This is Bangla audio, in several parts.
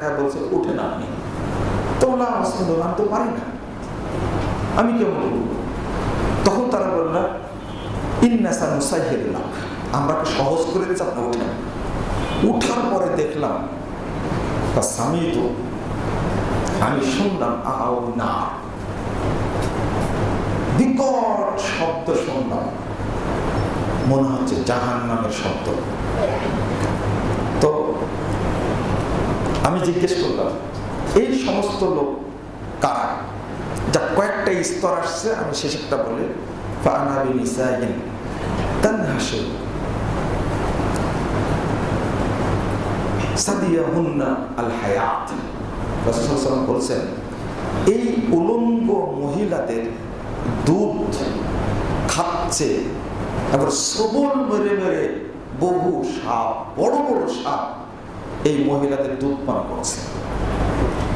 হ্যাঁ বলছে উঠেন আপনি। তো বললাম "আসলে আমি তো পারি না। আমি কেমন উঠবো?" তখন তারা বলল ইন্নাসা মুসাইহিদুল্লাহ আমরা সহজ করে দিচ্ছি আপনি উঠেন উঠার পরে দেখলাম, তা স্বামী তো, আমি শুনলাম আহাও না। বিকট শব্দ শুনলাম, মনে হচ্ছে জাহান নামের শব্দ। তো আমি জিজ্ঞেস করলাম, এই সমস্ত লোক কারা? যা কয়েকটা স্তর আসছে, আমি শেষেরটা বলে বলছেন, এই উলঙ্গ মহিলাদের দুধ খাচ্ছে তারপর সবল মেরে মেরে বহু সাপ, বড় বড় সাপ এই মহিলাদের দুধ পান করছে।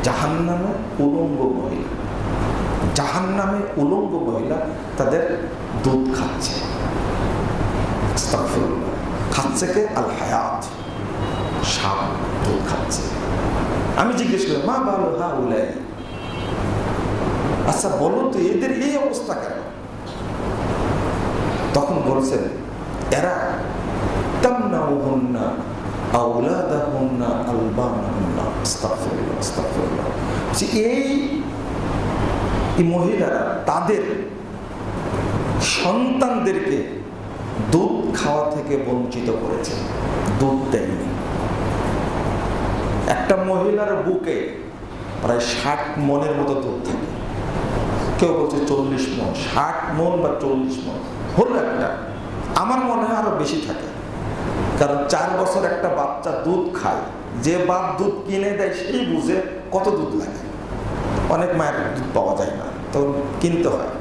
জাহান নামে উলঙ্গ মহিলা। জাহান নামে উলঙ্গ মহিলা তাদের দুধ খাচ্ছে। খাচ্ছে কে? আল হায়াত। সাপ দুধ খাচ্ছে। আমি জিজ্ঞেস করি, মা বালো হা উলাই আচ্ছা বলো তো, এদের এই অবস্থা কেন? তখন বলছেন, এরা তামনাউহুন্না আউলাদাহুন্না আলবানাহুন্না আস্তাগফিরুল্লাহ আস্তাগফিরুল্লাহ এই মহিলারা তাদের সন্তানদেরকে দুধ খাওয়া থেকে বঞ্চিত করেছে। দুধ দেয়নি। একটা মহিলার বুকে প্রায় ষাট মনের মতো দুধ থাকে। কেউ বলছে চল্লিশ মন, ষাট মন বা চল্লিশ মন। হলো একটা। আমার মনে হয় আরও বেশি থাকে। কারণ চার বছর একটা বাচ্চা দুধ খায়, যে বাপ দুধ কিনে দেয় সেই বুঝে কত দুধ লাগে। অনেক মায়ের দুধ পাওয়া যায় না তো কিনতে হয়।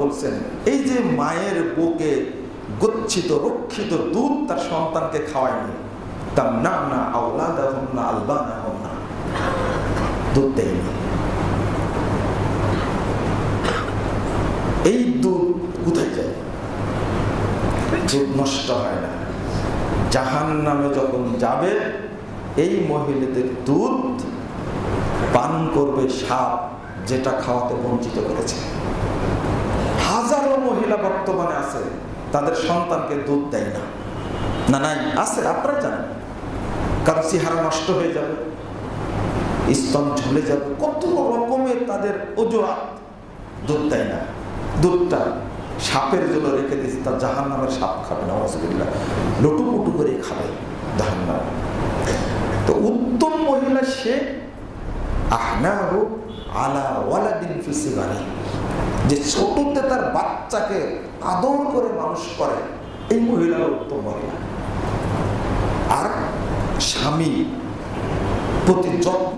বলছেন, এই যে মায়ের বুকে গচ্ছিত, রক্ষিত দুধ তার সন্তানকে খাওয়ায়নি তার না না আওলাদা হন না আলবানা হন না দুধ দেয়নি। এই দুধ কোথায় যায়? দুধ নষ্ট হয় না। জাহান নামে যখন যাবে, এই মহিলাদের দুধ পান করবে সাপ, যেটা খাওয়াতে বঞ্চিত করেছে। হাজারো মহিলা বর্তমানে আছে, তাদের সন্তানকে দুধ দেয় না। না, নাই, আছে, আপনারা জানেন। কারণ চেহারা নষ্ট হয়ে যাবে, স্তন ঝুলে যাবে, কত রকমের তাদের অজুহাত দুধ দেয় না। দুধটা সাপের জন্য রেখে দিয়েছে, তার জাহান নামের সাপ খাবে না হসবিল্লা লটুপুটু করে খাবে জাহান নাম তো উত্তম মহিলা সে, আহনাহু আলা ওয়ালাদিন ফিসিবানি যে ছোটতে তার বাচ্চাকে আদর করে মানুষ করে, এই মহিলার উত্তম মহিলা। আর স্বামী প্রতি যত্ন